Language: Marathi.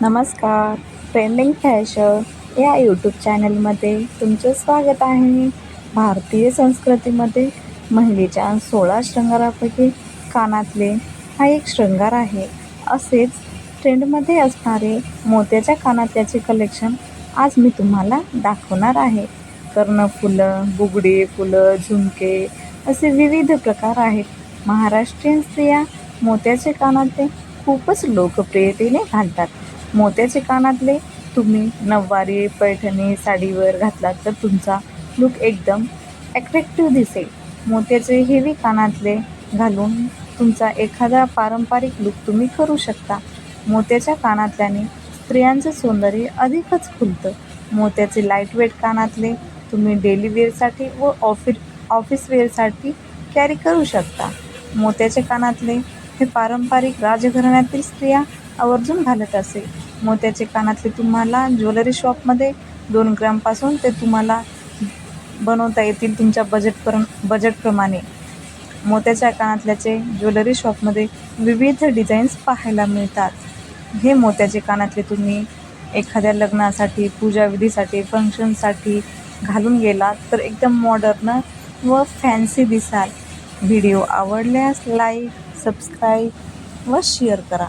नमस्कार. ट्रेंडिंग फॅशन या यूट्यूब चॅनलमध्ये तुमचं स्वागत आहे. भारतीय संस्कृतीमध्ये महिलेच्या सोळा शृंगारापैकी कानातले हा एक शृंगार आहे. असेच ट्रेंडमध्ये असणारे मोत्याच्या कानातल्याचे कलेक्शन आज मी तुम्हाला दाखवणार आहे. कर्णफुलं बुगडी फुलं झुमके असे विविध प्रकार आहेत. महाराष्ट्रीयन स्त्रिया मोत्याचे कानातले खूपच लोकप्रियतेने घालतात. मोत्याचे कानातले तुम्ही नऊवारी पैठणी साडीवर घातलात तर तुमचा लुक एकदम ॲट्रॅक्टिव्ह दिसेल. मोत्याचे हेवी कानातले घालून तुमचा एखादा पारंपरिक लुक तुम्ही करू शकता. मोत्याच्या कानातल्याने स्त्रियांचं सौंदर्य अधिकच खुलतं. मोत्याचे लाईटवेट कानातले तुम्ही डेली वेअरसाठी व ऑफिस ऑफिस वेअरसाठी कॅरी करू शकता. मोत्याचे कानातले हे पारंपरिक राजघराण्यातील स्त्रिया आवर्जून घालत असे मोत्याचे कानातले तुम्हाला ज्वेलरी शॉपमध्ये दोन ग्रामपासून ते तुम्हाला बनवता येतील तुमच्या बजेटपर बजेटप्रमाणे मोत्याच्या कानातल्याचे ज्वेलरी शॉपमध्ये विविध डिझाईन्स पाहायला मिळतात. हे मोत्याचे कानातले तुम्ही एखाद्या लग्नासाठी पूजाविधीसाठी फंक्शनसाठी घालून गेलात तर एकदम मॉडर्न व फॅन्सी दिसाल. व्हिडिओ आवडल्यास लाईक सबस्क्राईब व शेअर करा.